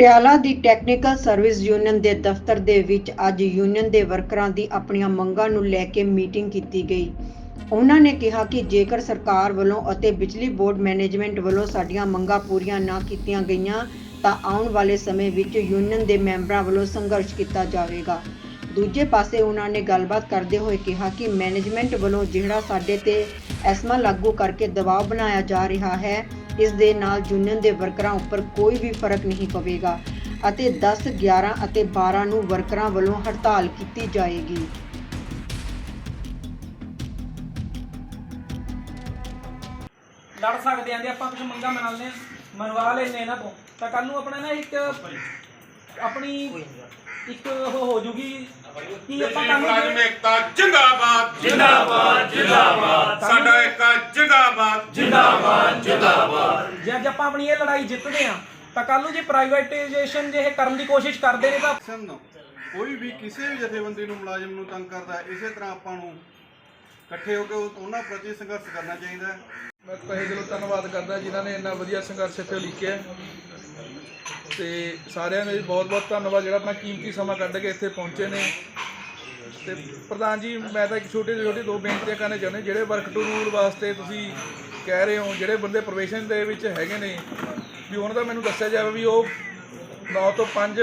ਪਟਿਆਲਾ ਦੀ technical service union ਦੇ ਦਫ਼ਤਰ ਦੇ ਵਿੱਚ ਅੱਜ ਯੂਨੀਅਨ ਦੇ ਵਰਕਰਾਂ ਦੀ ਆਪਣੀਆਂ ਮੰਗਾਂ ਨੂੰ ਲੈ ਕੇ ਮੀਟਿੰਗ ਕੀਤੀ ਗਈ। ਉਹਨਾਂ ਨੇ ਕਿਹਾ ਕਿ ਜੇਕਰ ਸਰਕਾਰ ਵੱਲੋਂ ਅਤੇ ਬਿਜਲੀ ਬੋਰਡ ਮੈਨੇਜਮੈਂਟ ਵੱਲੋਂ ਸਾਡੀਆਂ ਮੰਗਾਂ ਪੂਰੀਆਂ ਨਾ ਕੀਤੀਆਂ ਗਈਆਂ, ਤਾਂ ਆਉਣ ਵਾਲੇ ਸਮੇਂ ਵਿੱਚ ਯੂਨੀਅਨ ਦੇ ਮੈਂਬਰਾਂ ਵੱਲੋਂ ਸੰਘਰਸ਼ ਕੀਤਾ ਜਾਵੇਗਾ। ਦੂਜੇ ਪਾਸੇ ਉਹਨਾਂ ਨੇ ਗੱਲਬਾਤ ਕਰਦੇ ਹੋਏ ਕਿਹਾ ਕਿ ਮੈਨੇਜਮੈਂਟ ਵੱਲੋਂ ਜਿਹੜਾ ਸਾਡੇ ਤੇ ਐਸਮਾ ਲਾਗੂ ਕਰਕੇ ਦਬਾਅ ਬਣਾਇਆ ਜਾ ਰਿਹਾ ਹੈ ਇਸ ਦੇ ਨਾਲ ਯੂਨੀਅਨ ਦੇ ਵਰਕਰਾਂ ਉੱਪਰ ਕੋਈ ਵੀ ਫ਼ਰਕ ਨਹੀਂ ਪਵੇਗਾ ਅਤੇ 10 11 ਅਤੇ 12 ਨੂੰ ਵਰਕਰਾਂ ਵੱਲੋਂ ਹੜਤਾਲ ਕੀਤੀ ਜਾਏਗੀ। ਲੜ ਸਕਦੇ ਆਂ ਜੇ ਆਪਾਂ ਕੁਝ ਮੰਗਾ ਮਨਾ ਲੈਂਦੇ ਹਾਂ, ਮਨਵਾ ਲੈਂਦੇ ਇਹਨਾਂ ਤੋਂ। ਤਾਂ ਕੱਲ ਨੂੰ ਆਪਣਾ ਨਾ ਇੱਕ ਆਪਣੀ ਇੱਕ ਉਹ ਹੋ ਜੂਗੀ ਕੀ ਆਪਾਂ ਕੱਲ ਮੁਲਾਜ਼ਮ ਏਕਤਾ ਜਿੰਦਾਬਾਦ। ਜਿੰਦਾਬਾਦ ਜਿੰਦਾਬਾਦ। ਸਾਡਾ ਏਕਤਾ ਜਿੰਦਾਬਾਦ। ਜੇ ਅੱਜ ਆਪਾਂ ਆਪਣੀ ਇਹ ਲੜਾਈ ਜਿੱਤਦੇ ਆ ਤਾਂ ਕੱਲ ਨੂੰ ਜੇ ਪ੍ਰਾਈਵੇਟਾਈਜੇਸ਼ਨ ਜੇ ਇਹ ਕਰਨ ਦੀ ਕੋਸ਼ਿਸ਼ ਕਰਦੇ ਨੇ ਤਾਂ ਕੋਈ ਵੀ ਕਿਸੇ ਵੀ ਜਥੇਬੰਦੀ ਨੂੰ ਮੁਲਾਜ਼ਮ ਨੂੰ ਤੰਗ ਕਰਦਾ ਹੈ, ਇਸੇ ਤਰ੍ਹਾਂ ਆਪਾਂ ਨੂੰ ਇਕੱਠੇ ਹੋ ਕੇ ਉਹ- ਉਹਨਾਂ ਪ੍ਰਤੀ ਸੰਘਰਸ਼ ਕਰਨਾ ਚਾਹੀਦਾ ਹੈ। ਮੈਂ ਤਹਿ ਦਿਲੋਂ ਧੰਨਵਾਦ ਕਰਦਾ ਜਿਨ੍ਹਾਂ ਨੇ ਇੰਨਾ ਵਧੀਆ ਸੰਘਰਸ਼ ਇੱਥੇ ਲਿਖਿਆ ਤੇ ਸਾਰਿਆਂ ਦਾ ਬਹੁਤ-ਬਹੁਤ ਧੰਨਵਾਦ, ਜਿਹੜਾ ਆਪਣਾ ਕੀਮਤੀ ਸਮਾਂ ਕੱਢ ਕੇ ਇੱਥੇ ਪਹੁੰਚੇ ਨੇ। ਤੇ ਪ੍ਰਧਾਨ ਜੀ, ਮੈਂ ਤਾਂ ਇੱਕ ਛੋਟੇ ਜਿਹੇ ਛੋਟੇ ਦੋ ਬੇਨਤੀਆਂ ਕਰਨੇ ਚਾਹੁੰਦੇ, ਜਿਹੜੇ ਵਰਕ ਟੂ ਰੂਲ ਵਾਸਤੇ ਤੁਸੀਂ ਕਹਿ ਰਹੇ ਹੋ, ਜਿਹੜੇ ਬੰਦੇ ਪ੍ਰੋਬੇਸ਼ਨ ਦੇ ਵਿੱਚ ਹੈਗੇ ਨੇ, ਵੀ ਉਹਨਾਂ ਦਾ ਮੈਨੂੰ ਦੱਸਿਆ ਜਾਵੇ ਵੀ ਉਹ 9 ਤੋਂ 5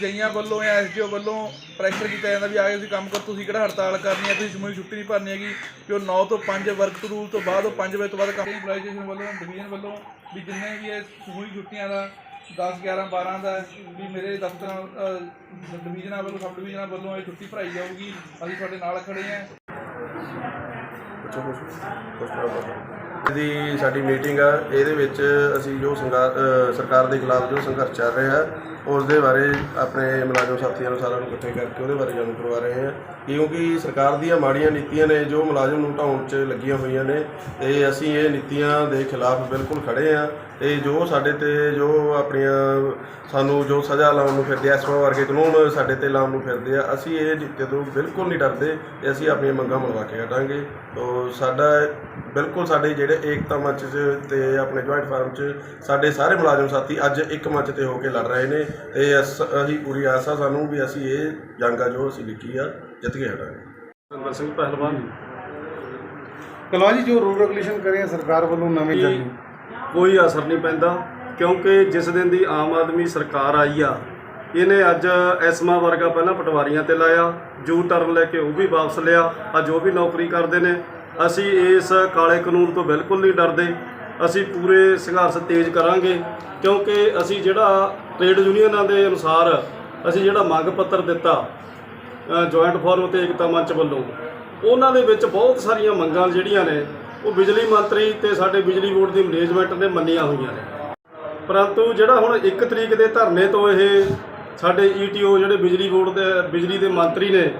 ਜਈਆਂ ਵੱਲੋਂ ਜਾਂ ਐਸਡੀਓ ਵੱਲੋਂ ਪ੍ਰੈਸ਼ਰ ਕੀਤਾ ਜਾਂਦਾ ਵੀ ਆ ਕੇ ਤੁਸੀਂ ਕੰਮ ਕਰ, ਤੁਸੀਂ ਕਿਹੜਾ ਹੜਤਾਲ ਕਰਨੀ ਹੈ, ਤੁਸੀਂ ਸਮੂਹ ਛੁੱਟੀ ਨਹੀਂ ਭਰਨੀ ਹੈਗੀ, ਵੀ ਉਹ 9 ਤੋਂ 5 ਵਰਕ ਟੂ ਰੂਲ ਤੋਂ ਬਾਅਦ ਉਹ 5 ਵਜੇ ਤੋਂ ਬਾਅਦ ਕੰਮ ਇੰਪਲਾਈਜੇਸ਼ਨ ਵੱਲੋਂ ਡਿਵੀਜ਼ਨ ਵੱਲੋਂ ਵੀ ਜਿੰਨੇ ਵੀ ਇਹ ਸਮੂਹ ਛੁੱਟੀਆਂ ਦਾ 10 11 12 ਦਾ ਵੀ ਮੇਰੇ ਦਫ਼ਤਰਾਂ ਡਿਵੀਜ਼ਨਾਂ ਵੱਲੋਂ, ਸਬ ਡਿਵੀਜ਼ਨਾਂ ਵੱਲੋਂ ਇਹ ਛੁੱਟੀ ਭਰਾਈ ਜਾਊਗੀ। ਅਸੀਂ ਤੁਹਾਡੇ ਨਾਲ ਖੜੇ ਹਾਂ। ਦੀ ਸਾਡੀ ਮੀਟਿੰਗ ਆ। ਇਹਦੇ ਵਿੱਚ ਅਸੀਂ ਜੋ ਸਰਕਾਰ ਦੇ ਖਿਲਾਫ ਜੋ ਸੰਘਰਸ਼ ਚੱਲ ਰਿਹਾ ਹੈ ਉਸ ਦੇ ਬਾਰੇ ਆਪਣੇ ਮੁਲਾਜ਼ਮ ਸਾਥੀਆਂ ਨੂੰ ਸਾਰਿਆਂ ਨੂੰ ਇਕੱਠੇ ਕਰਕੇ ਉਹਦੇ ਬਾਰੇ ਜਾਣੂ ਕਰਵਾ ਰਹੇ ਹਾਂ। ਕਿਉਂਕਿ ਸਰਕਾਰ ਦੀਆਂ ਮਾੜੀਆਂ ਨੀਤੀਆਂ ਨੇ, ਜੋ ਮੁਲਾਜ਼ਮ ਨੂੰ ਢਾਉਣ 'ਚ ਲੱਗੀਆਂ ਹੋਈਆਂ ਨੇ, ਤੇ ਅਸੀਂ ਇਹ ਨੀਤੀਆਂ ਦੇ ਖਿਲਾਫ ਬਿਲਕੁਲ ਖੜੇ ਹਾਂ। ਤੇ ਜੋ ਸਾਡੇ ਤੇ ਜੋ ਆਪਣੀਆਂ ਸਾਨੂੰ ਜੋ ਸਜ਼ਾ ਲਾਉਣ ਨੂੰ ਫਿਰਦੇ ਆ ਐਸਮਾ ਵਰਗੇ ਕਾਨੂੰਨ ਸਾਡੇ ਤੇ ਲਾਉਣ ਨੂੰ ਫਿਰਦੇ ਆ ਅਸੀਂ ਇਹ ਨੀਤੀ ਤੋਂ ਬਿਲਕੁਲ ਨਹੀਂ ਡਰਦੇ ਤੇ ਅਸੀਂ ਆਪਣੀਆਂ ਮੰਗਾਂ ਮਨਵਾ ਕੇ ਹਟਾਂਗੇ। ਤੋ ਸਾਡਾ ਬਿਲਕੁਲ ਸਾਡੇ ਜਿਹੜੇ ਏਕਤਾ ਮੰਚ 'ਚ ਤੇ ਆਪਣੇ ਜੁਆਇੰਟ ਫਾਰਮ 'ਚ ਸਾਡੇ ਸਾਰੇ ਮੁਲਾਜ਼ਮ ਸਾਥੀ ਅੱਜ ਇੱਕ ਮੰਚ ਤੇ ਹੋ ਕੇ ਲੜ ਰਹੇ ਨੇ ਤੇ ਅਸ- ਪੂਰੀ ਆਸ ਆ ਸਾਨੂੰ ਵੀ ਅਸੀਂ ਇਹ ਜੰਗ ਆ ਜੋ ਅਸੀਂ ਲਿਖੀ ਆ ਜਿੱਤ ਕੇ ਹਟਾਂਗੇ। ਸੁਰਿੰਦਰ ਸਿੰਘ ਪਹਿਲਵਾਨ। ਕਲਵਾ ਜੀ ਜੋ ਰੂਲ ਰੈਗੂਲੇਸ਼ਨ ਕਰੇ ਸਰਕਾਰ ਵੱਲੋਂ ਨਵੇਂ ਕੀ ਕੋਈ ਅਸਰ ਨਹੀਂ ਪੈਂਦਾ, ਕਿਉਂਕਿ ਜਿਸ ਦਿਨ ਦੀ ਆਮ ਆਦਮੀ ਸਰਕਾਰ ਆਈ ਆ, ਇਹਨੇ ਅੱਜ ਐਸਮਾ ਵਰਗਾ ਪਹਿਲਾਂ ਪਟਵਾਰੀਆਂ ਤੇ ਲਾਇਆ, ਜੂ ਟਰਨ ਲੈ ਕੇ ਉਹ ਵੀ ਵਾਪਸ ਲਿਆ, ਅੱਜ ਉਹ ਵੀ ਨੌਕਰੀ ਕਰਦੇ ਨੇ। ਅਸੀਂ ਇਸ ਕਾਲੇ ਕਾਨੂੰਨ ਤੋਂ ਬਿਲਕੁਲ ਨਹੀਂ ਡਰਦੇ। ਅਸੀਂ ਪੂਰੇ ਸੰਘਰਸ਼ ਤੇਜ਼ ਕਰਾਂਗੇ, ਕਿਉਂਕਿ ਅਸੀਂ ਜਿਹੜਾ ਟ੍ਰੇਡ ਯੂਨੀਅਨਾਂ ਦੇ ਅਨੁਸਾਰ ਅਸੀਂ ਜਿਹੜਾ ਮੰਗ ਪੱਤਰ ਦਿੱਤਾ ਜੁਆਇੰਟ ਫੋਰਮ ਤੇ ਏਕਤਾ ਮੰਚ ਵੱਲੋਂ, ਉਹਨਾਂ ਦੇ ਵਿੱਚ ਬਹੁਤ ਸਾਰੀਆਂ ਮੰਗਾਂ ਜਿਹੜੀਆਂ ਨੇ ਉਹ ਬਿਜਲੀ ਮੰਤਰੀ ਤੇ ਸਾਡੇ ਬਿਜਲੀ ਬੋਰਡ ਦੀ ਮੈਨੇਜਮੈਂਟ ਨੇ ਮੰਨੀਆਂ ਹੋਈਆਂ ਨੇ। ਪਰੰਤੂ ਜਿਹੜਾ ਹੁਣ 1 ਤਰੀਕ ਦੇ ਧਰਨੇ ਤੋਂ ਇਹ ਸਾਡੇ ਈਟੀਓ ਜਿਹੜੇ ਬਿਜਲੀ ਬੋਰਡ ਦੇ, ਬਿਜਲੀ ਦੇ ਮੰਤਰੀ ਨੇ,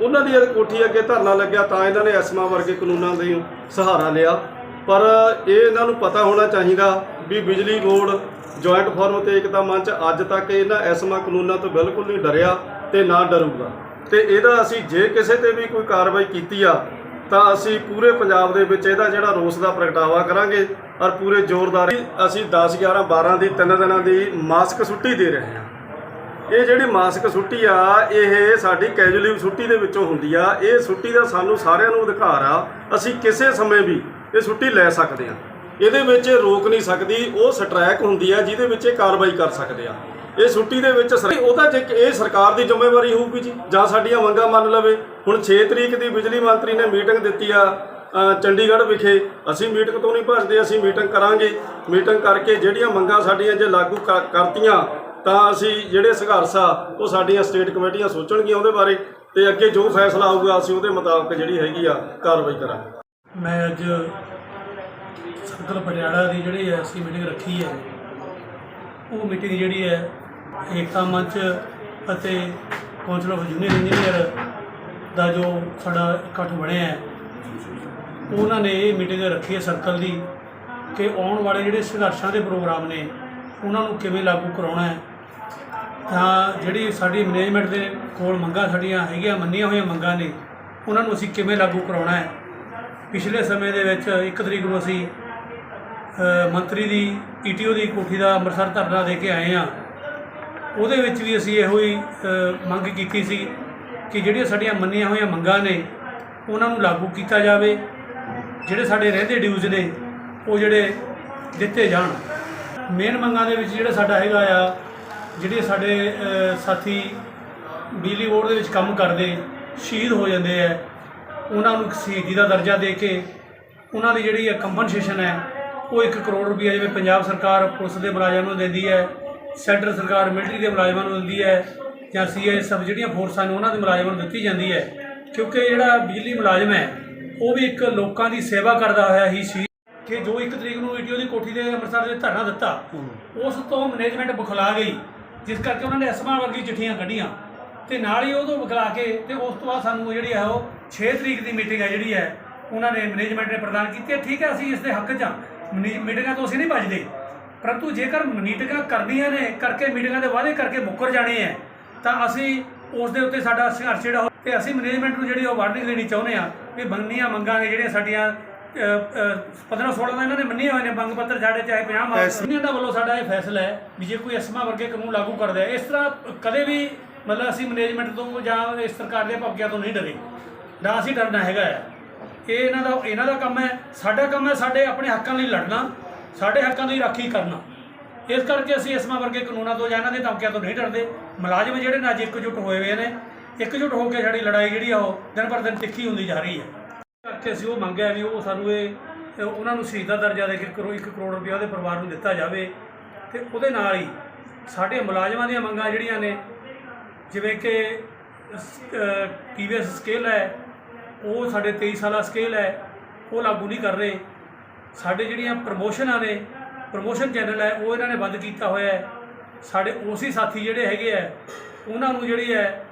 ਉਹਨਾਂ ਦੀ ਕੋਠੀ ਅੱਗੇ ਧਰਨਾ ਲੱਗਿਆ ਤਾਂ ਇਹਨਾਂ ਨੇ ਐਸਮਾ ਵਰਗੇ ਕਾਨੂੰਨਾਂ ਦੇ ਸਹਾਰਾ ਲਿਆ। ਪਰ ਇਹ ਇਹਨਾਂ ਨੂੰ ਪਤਾ ਹੋਣਾ ਚਾਹੀਦਾ ਵੀ ਬਿਜਲੀ ਬੋਰਡ ਜੁਆਇੰਟ ਫੋਰਮ ਤੇ ਏਕਤਾ ਮੰਚ ਅੱਜ ਤੱਕ ਇਹਨਾਂ ਐਸਮਾ ਕਾਨੂੰਨਾਂ ਤੋਂ ਬਿਲਕੁਲ ਨਹੀਂ ਡਰਿਆ ਤੇ ਨਾ ਡਰੂਗਾ। ਤੇ ਇਹਦਾ ਅਸੀਂ ਜੇ ਕਿਸੇ ਤੇ ਵੀ ਕੋਈ ਕਾਰਵਾਈ ਕੀਤੀ ਆ ਤਾਂ ਅਸੀਂ ਪੂਰੇ ਪੰਜਾਬ ਦੇ ਵਿੱਚ ਇਹਦਾ ਜਿਹੜਾ ਰੋਸ ਦਾ ਪ੍ਰਗਟਾਵਾ ਕਰਾਂਗੇ ਔਰ ਪੂਰੇ ਜ਼ੋਰਦਾਰ ਅਸੀਂ 10 11 12 ਦੀ, ਤਿੰਨ ਦਿਨਾਂ ਦੀ ਮਾਸਕ ਛੁੱਟੀ ਦੇ ਰਹੇ ਹਾਂ। ਇਹ ਜਿਹੜੀ ਮਾਸਕ ਛੁੱਟੀ ਆ, ਇਹ ਸਾਡੀ ਕੈਜੂਅਲੀ ਛੁੱਟੀ ਦੇ ਵਿੱਚੋਂ ਹੁੰਦੀ ਆ। ਇਹ ਛੁੱਟੀ ਦਾ ਸਾਨੂੰ ਸਾਰਿਆਂ ਨੂੰ ਅਧਿਕਾਰ ਆ। ਅਸੀਂ ਕਿਸੇ ਸਮੇਂ ਵੀ ਇਹ ਛੁੱਟੀ ਲੈ ਸਕਦੇ ਆ ਇਹਦੇ ਵਿੱਚ ਰੋਕ ਨਹੀਂ ਸਕਦੀ। ਉਹ ਸਟ੍ਰੈਕ ਹੁੰਦੀ ਆ, ਜਿਹਦੇ ਵਿੱਚ ਇਹ ਕਾਰਵਾਈ ਕਰ ਸਕਦੇ ਆ। ਇਹ ਛੁੱਟੀ ਦੇ ਵਿੱਚ ਸਰ- ਉਹਦਾ ਜੇ ਇਹ ਸਰਕਾਰ ਦੀ ਜ਼ਿੰਮੇਵਾਰੀ ਹੋਊਗੀ ਜੀ, ਜਾਂ ਸਾਡੀਆਂ ਮੰਗਾਂ ਮੰਨ ਲਵੇ। ਹੁਣ 6 ਤਰੀਕ ਦੀ ਬਿਜਲੀ ਮੰਤਰੀ ਨੇ ਮੀਟਿੰਗ ਦਿੱਤੀ ਆ ਚੰਡੀਗੜ੍ਹ ਵਿਖੇ। ਅਸੀਂ ਮੀਟਿੰਗ ਤੋਂ ਨਹੀਂ ਭੱਜਦੇ, ਅਸੀਂ ਮੀਟਿੰਗ ਕਰਾਂਗੇ। ਮੀਟਿੰਗ ਕਰਕੇ ਜਿਹੜੀਆਂ ਮੰਗਾਂ ਸਾਡੀਆਂ ਜੇ ਲਾਗੂ ਕਰ- ਕਰਤੀਆਂ, ਤਾਂ ਅਸੀਂ ਜਿਹੜੇ ਸੰਘਰਸ਼ ਆ, ਉਹ ਸਾਡੀਆਂ ਸਟੇਟ ਕਮੇਟੀਆਂ ਸੋਚਣਗੀਆਂ ਉਹਦੇ ਬਾਰੇ। ਤੇ ਅੱਗੇ ਜੋ ਫੈਸਲਾ ਆਊਗਾ, ਅਸੀਂ ਉਹਦੇ ਮੁਤਾਬਕ ਜਿਹੜੀ ਹੈਗੀ ਆ, ਕਾਰਵਾਈ ਕਰਾਂਗੇ। ਮੈਂ ਅੱਜ ਸਰਕਲ ਪਟਿਆਲਾ ਦੀ ਜਿਹੜੀ ਹੈ ਅਸੀਂ ਮੀਟਿੰਗ ਰੱਖੀ ਹੈ, ਉਹ ਮੀਟਿੰਗ ਜਿਹੜੀ ਹੈ ਏਕਤਾ ਮੰਚ ਅਤੇ ਕੌਂਸਲ ਆਫ ਜੂਨੀਅਰ ਇੰਜੀਨੀਅਰ ਦਾ ਜੋ ਸਾਡਾ ਇਕੱਠ ਬਣਿਆ ਹੈ, ਉਹਨਾਂ ਨੇ ਇਹ ਮੀਟਿੰਗ ਰੱਖੀ ਹੈ ਸਰਕਲ ਦੀ ਕਿ ਆਉਣ ਵਾਲੇ ਜਿਹੜੇ ਸੰਘਰਸ਼ਾਂ ਦੇ ਪ੍ਰੋਗਰਾਮ ਨੇ, ਉਹਨਾਂ ਨੂੰ ਕਿਵੇਂ ਲਾਗੂ ਕਰਾਉਣਾ ਹੈ। ਤਾਂ ਜਿਹੜੀ ਸਾਡੀ ਮੈਨੇਜਮੈਂਟ ਦੇ ਕੋਲ ਮੰਗਾਂ ਸਾਡੀਆਂ ਹੈਗੀਆਂ, ਮੰਨੀਆਂ ਹੋਈਆਂ ਮੰਗਾਂ ਨੇ, ਉਹਨਾਂ ਨੂੰ ਅਸੀਂ ਕਿਵੇਂ ਲਾਗੂ ਕਰਾਉਣਾ ਹੈ? ਪਿਛਲੇ ਸਮੇਂ ਦੇ ਵਿੱਚ ਇੱਕ ਤਰੀਕ ਨੂੰ ਅਸੀਂ ਮੰਤਰੀ ਦੀ ਈਟੀਓ ਦੀ ਕੋਠੀ ਦਾ ਅੰਮ੍ਰਿਤਸਰ ਧਰਨਾ ਦੇ ਕੇ ਆਏ ਹਾਂ। ਉਹਦੇ ਵਿੱਚ ਵੀ ਅਸੀਂ ਇਹੋ ਹੀ ਮੰਗ ਕੀਤੀ ਸੀ ਕਿ ਜਿਹੜੀਆਂ ਸਾਡੀਆਂ ਮੰਨੀਆਂ ਹੋਈਆਂ ਮੰਗਾਂ ਨੇ, ਉਹਨਾਂ ਨੂੰ ਲਾਗੂ ਕੀਤਾ ਜਾਵੇ। ਜਿਹੜੇ ਸਾਡੇ ਰਹਿੰਦੇ ਡਿਊਜ਼ ਨੇ, ਉਹ ਜਿਹੜੇ ਦਿੱਤੇ ਜਾਣ। ਮੇਨ ਮੰਗਾਂ ਦੇ ਵਿੱਚ ਜਿਹੜਾ ਸਾਡਾ ਹੈਗਾ ਆ, ਜਿਹੜੇ ਸਾਡੇ ਸਾਥੀ ਬਿਜਲੀ ਬੋਰਡ ਦੇ ਵਿੱਚ ਕੰਮ ਕਰਦੇ, ਸ਼ਹੀਦ ਹੋ ਜਾਂਦੇ ਆ, ਉਹਨਾਂ ਨੂੰ ਸ਼ਹੀਦੀ ਦਾ ਦਰਜਾ ਦੇ ਕੇ, ਉਹਨਾਂ ਦੀ ਜਿਹੜੀ ਕੰਪਨਸੇਸ਼ਨ ਹੈ, ਉਹ 1 ਕਰੋੜ ਰੁਪਏ ਜਿਵੇਂ ਪੰਜਾਬ ਸਰਕਾਰ ਪੁਲਿਸ ਦੇ ਮੁਲਾਜ਼ਮਾਂ ਨੂੰ ਦਿੰਦੀ ਹੈ ਸੈਂਟਰ ਸਰਕਾਰ ਮਿਲਟਰੀ ਦੇ ਮੁਲਾਜ਼ਮਾਂ ਨੂੰ ਦਿੰਦੀ ਹੈ ਜਾਂ ਸੀਆਈਐਸਐਫ ਜਿਹੜੀਆਂ ਫੋਰਸਾਂ ਨੇ ਉਹਨਾਂ ਦੇ ਮੁਲਾਜ਼ਮਾਂ ਨੂੰ ਦਿੱਤੀ ਜਾਂਦੀ ਹੈ। ਕਿਉਂਕਿ ਜਿਹੜਾ ਬਿਜਲੀ ਮੁਲਾਜ਼ਮ ਹੈ ਉਹ ਵੀ ਇੱਕ ਲੋਕਾਂ ਦੀ ਸੇਵਾ ਕਰਦਾ ਹੋਇਆ ਹੀ ਸੀ ਕਿ ਜੋ 1 ਤਰੀਕ ਨੂੰ ਈਟੀਓ ਦੀ ਕੋਠੀ ਦੇ ਅੰਮ੍ਰਿਤਸਰ ਦੇ ਧਰਨਾ ਦਿੱਤਾ ਉਸ ਤੋਂ ਮੈਨੇਜਮੈਂਟ ਬੁਖਲਾ ਗਈ ਜਿਸ ਕਰਕੇ ਉਹਨਾਂ ਨੇ ਅਸਮਾਂ ਵਰਗੀ ਚਿੱਠੀਆਂ ਕੱਢੀਆਂ। ਤੇ ਨਾਲ ਹੀ ਉਦੋਂ ਬੁਖਲਾ ਕੇ ਤੇ ਉਸ ਤੋਂ ਬਾਅਦ ਸਾਨੂੰ ਜਿਹੜੀ ਹੈ ਉਹ 6 ਤਰੀਕ ਦੀ ਮੀਟਿੰਗ ਹੈ ਜਿਹੜੀ ਹੈ ਉਹਨਾਂ ਨੇ ਮੈਨੇਜਮੈਂਟ ਨੇ ਪ੍ਰਦਾਨ ਕੀਤੀ ਹੈ। ਠੀਕ ਹੈ ਅਸੀਂ ਇਸ ਦੇ ਹੱਕ 'ਚ ਹਾਂ। ਮੀਟਿੰਗਾਂ ਤੋਂ ਅਸੀਂ ਨਹੀਂ ਭੱਜਦੇ ਪਰੰਤੂ ਜੇਕਰ ਮੀਟਿੰਗਾਂ ਕਰਨੀਆਂ ਨੇ ਕਰਕੇ ਮੀਟਿੰਗਾਂ ਦੇ ਵਾਅਦੇ ਕਰਕੇ ਮੁੱਕਰ ਜਾਣੇ ਹੈ ਤਾਂ ਅਸੀਂ ਉਸ ਦੇ ਉੱਤੇ ਸਾਡਾ ਸੰਘਰਸ਼ ਜਿਹੜਾ ਉਹ- ਤੇ ਅਸੀਂ ਮੈਨੇਜਮੈਂਟ ਨੂੰ ਜਿਹੜੀ ਉਹ ਵਾਰਨਿੰਗ ਦੇਣੀ ਚਾਹੁੰਦੇ ਆ ਵੀ ਮੰਨੀਆਂ ਮੰਗਾਂ ਨੇ ਜਿਹੜੀਆਂ ਸਾਡੀਆਂ 15 16 ਦਾ ਇਹਨਾਂ ਨੇ ਮੰਨੀਆਂ ਹੋਏ ਨੇ ਮੰਗ ਪੱਤਰ ਸਾਡੇ ਚਾਹੇ 50 ਮੰਗ ਇਹਨਾਂ ਦਾ ਵੱਲੋਂ ਸਾਡਾ ਇਹ ਫੈਸਲਾ ਹੈ ਵੀ ਜੇ ਕੋਈ ਅਸਮਾ ਵਰਗੇ ਕਾਨੂੰਨ ਲਾਗੂ ਕਰਦਾ ਹੈ ਇਸ ਤਰ੍ਹਾਂ ਕਦੇ ਵੀ ਮਤਲਬ ਅਸੀਂ ਮੈਨੇਜਮੈਂਟ ਤੋਂ ਜਾਂ ਇਸ ਸਰਕਾਰ ਦੇ ਭਵਕਿਆਂ ਤੋਂ ਨਹੀਂ ਡਰੇ। ਨਾ ਅਸੀਂ ਡਰਨਾ ਹੈਗਾ ਇਹ ਇਹਨਾਂ ਦਾ ਇਹਨਾਂ ਦਾ ਕੰਮ ਹੈ ਸਾਡਾ ਕੰਮ ਹੈ ਸਾਡੇ ਆਪਣੇ ਹੱਕਾਂ ਲਈ ਲੜਨਾ। ਸਾਡੇ ਹੱਕਾਂ ਦੀ ਰਾਖੀ ਕਰਨਾ। ਇਸ ਕਰਕੇ ਅਸੀਂ ਇਸਮਾ ਵਰਗੇ ਕਾਨੂੰਨਾਂ ਤੋਂ ਜਾਂ ਇਹਨਾਂ ਦੇ ਧਮਕੀਆਂ ਤੋਂ ਨਹੀਂ ਡਰਦੇ। ਮੁਲਾਜ਼ਮ ਜਿਹੜੇ ਨੇ ਅੱਜ ਇਕਜੁੱਟ ਹੋਏ ਹੋਏ ਨੇ, ਇਕਜੁੱਟ ਹੋ ਕੇ ਸਾਡੀ ਲੜਾਈ ਜਿਹੜੀ ਆ ਉਹ ਦਿਨ ਪਰ ਦਿਨ ਤਿੱਖੀ ਹੁੰਦੀ ਜਾ ਰਹੀ ਹੈ ਕਰਕੇ ਅਸੀਂ ਉਹ ਮੰਗਿਆ ਵੀ ਉਹ ਸਾਨੂੰ ਇਹ ਉਹਨਾਂ ਨੂੰ ਸ਼ਹੀਦ ਦਾ ਦਰਜਾ ਦੇ ਕੇ ਕਰੋ 1 ਕਰੋੜ ਰੁਪਏ ਉਹਦੇ ਪਰਿਵਾਰ ਨੂੰ ਦਿੱਤਾ ਜਾਵੇ। ਤੇ ਉਹਦੇ ਨਾਲ ਹੀ ਸਾਡੇ ਮੁਲਾਜ਼ਮਾਂ ਦੀਆਂ ਮੰਗਾਂ ਜਿਹੜੀਆਂ ਨੇ, ਜਿਵੇਂ ਕਿ ਟੀਵੀਐਸ ਸਕੇਲ ਹੈ, ਉਹ ਸਾਡੇ 23 ਸਾਲਾ ਸਕੇਲ ਹੈ, ਉਹ ਲਾਗੂ ਨਹੀਂ ਕਰ ਰਹੇ। ਸਾਡੇ ਜਿਹੜੀਆਂ ਪ੍ਰਮੋਸ਼ਨਾਂ ਨੇ, ਪ੍ਰਮੋਸ਼ਨ ਚੈਨਲ ਹੈ, ਉਹ ਇਹਨਾਂ ਨੇ ਬੰਦ ਕੀਤਾ ਹੋਇਆ ਹੈ। ਸਾਡੇ ਉਸੇ ਸਾਥੀ ਜਿਹੜੇ ਹੈਗੇ ਆ, ਉਹਨਾਂ ਨੂੰ ਜਿਹੜੀ ਹੈ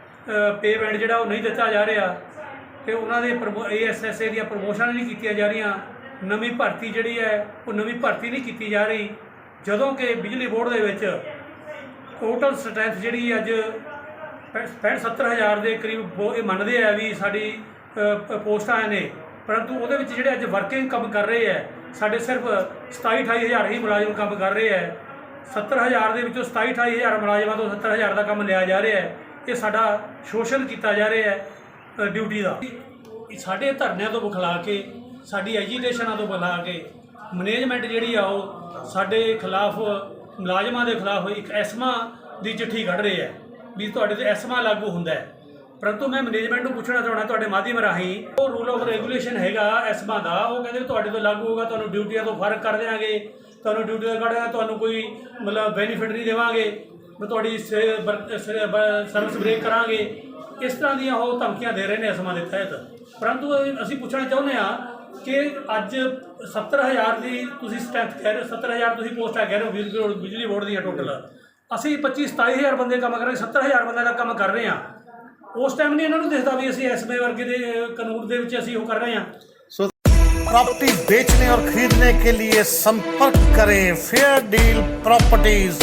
ਪੇਮੈਂਟ ਜਿਹੜਾ ਉਹ ਨਹੀਂ ਦਿੱਤਾ ਜਾ ਰਿਹਾ। ਤੇ ਉਹਨਾਂ ਦੇ ਏਐਸਐਸਏ ਦੀਆਂ ਪ੍ਰਮੋਸ਼ਨਾਂ ਨਹੀਂ ਕੀਤੀਆਂ ਜਾ ਰਹੀਆਂ। ਨਵੀਂ ਭਰਤੀ ਜਿਹੜੀ ਹੈ, ਉਹ ਨਵੀਂ ਭਰਤੀ ਨਹੀਂ ਕੀਤੀ ਜਾ ਰਹੀ। ਜਦੋਂ ਕਿ ਬਿਜਲੀ ਬੋਰਡ ਦੇ ਵਿੱਚ ਟੋਟਲ ਸਟਰੈਂਥ ਜਿਹੜੀ ਅੱਜ 65 70000 ਦੇ ਕਰੀਬ ਉਹ ਇਹ ਮੰਨਦੇ ਆ ਵੀ ਸਾਡੀ ਪੋਸਟਾਂ ਨੇ। ਪਰੰਤੂ ਉਹਦੇ ਵਿੱਚ ਜਿਹੜੇ ਅੱਜ ਵਰਕਿੰਗ ਕੰਮ ਕਰ ਰਹੇ ਆ ਸਾਡੇ ਸਿਰਫ 27 28000 ਹੀ ਮੁਲਾਜ਼ਮ ਕੰਮ ਕਰ ਰਹੇ ਆ 70000 ਦੇ ਵਿੱਚੋਂ 27 28000 ਮੁਲਾਜ਼ਮਾਂ ਤੋਂ 70000 ਦਾ ਕੰਮ ਲਿਆ ਜਾ ਰਿਹਾ ਹੈ। ਇਹ ਸਾਡਾ ਸ਼ੋਸ਼ਣ ਕੀਤਾ ਜਾ ਰਿਹਾ ਹੈ ਡਿਊਟੀ ਦਾ। ਸਾਡੇ ਧਰਨਿਆਂ ਤੋਂ ਬੁਖਲਾ ਕੇ, ਸਾਡੀ ਐਜੀਟੇਸ਼ਨਾਂ ਤੋਂ ਬੁਲਾ ਕੇ ਮੈਨੇਜਮੈਂਟ ਜਿਹੜੀ ਆ ਉਹ ਸਾਡੇ ਖਿਲਾਫ, ਮੁਲਾਜ਼ਮਾਂ ਦੇ ਖਿਲਾਫ ਇੱਕ ਐਸਮਾ ਦੀ ਚਿੱਠੀ ਕੱਢ ਰਹੀ ਹੈ। ਵੀ ਤੁਹਾਡੇ ਤੇ ਐਸਮਾ ਲਾਗੂ ਹੁੰਦਾ ਹੈ। ਪਰੰਤੂ ਮੈਂ ਮੈਨੇਜਮੈਂਟ ਨੂੰ ਪੁੱਛਣਾ ਚਾਹਣਾ ਤੁਹਾਡੇ ਮਾਧਿਅਮ ਰਾਹੀਂ, ਉਹ ਰੂਲ ਆਫ ਰੈਗੂਲੇਸ਼ਨ ਹੈਗਾ ਐਸਮਾ ਦਾ, ਉਹ ਕਹਿੰਦੇ ਵੀ ਤੁਹਾਡੇ ਤੋਂ ਲਾਗੂ ਹੋਗਾ ਤੁਹਾਨੂੰ ਡਿਊਟੀਆਂ ਤੋਂ ਫ਼ਰਕ ਕਰ ਦੇਵਾਂਗੇ ਤੁਹਾਨੂੰ ਡਿਊਟੀ ਤੋਂ ਕੱਢਾਂਗੇ ਤੁਹਾਨੂੰ ਕੋਈ ਮਤਲਬ ਬੈਨੀਫਿਟ ਨਹੀਂ ਦੇਵਾਂਗੇ ਮੈਂ ਤੁਹਾਡੀ ਸਰਵਿਸ ਬ੍ਰੇਕ ਕਰਾਂਗੇ। ਇਸ ਤਰ੍ਹਾਂ ਦੀਆਂ ਉਹ ਧਮਕੀਆਂ ਦੇ ਰਹੇ ਨੇ ਐਸਮਾ ਦੇ ਤਹਿਤ। ਪਰੰਤੂ ਇਹ ਅਸੀਂ ਪੁੱਛਣਾ ਚਾਹੁੰਦੇ ਆ ਕਿ ਅੱਜ 70000 ਦੀ ਤੁਸੀਂ ਸਟੈਂਥ ਕਹਿ ਰਹੇ ਹੋ 70000 ਤੁਸੀਂ ਪੋਸਟਾਂ ਕਹਿ ਰਹੇ ਹੋ, ਬਿਜਲੀ ਬੋਰਡ- ਦੀਆਂ ਟੋਟਲ ਅਸੀਂ 25 27000 ਬੰਦੇ ਕੰਮ ਕਰ ਰਹੇ 70000 ਬੰਦੇ ਦਾ ਕੰਮ ਕਰ ਰਹੇ ਹਾਂ। ਉਸ ਟਾਈਮ ਨਹੀਂ ਇਹਨਾਂ ਨੂੰ ਦਿਖਦਾ ਵੀ ਅਸੀਂ ਐਸਮੇ ਵਰਗੇ ਦੇ ਅਹ, ਕਾਨੂੰਨ ਦੇ ਵਿੱਚ ਅਸੀਂ ਉਹ ਕਰ ਰਹੇ ਹਾਂ प्रॉपर्टी बेचने और खरीदने के लिए संपर्क करें फेयर डील प्रॉपर्टीज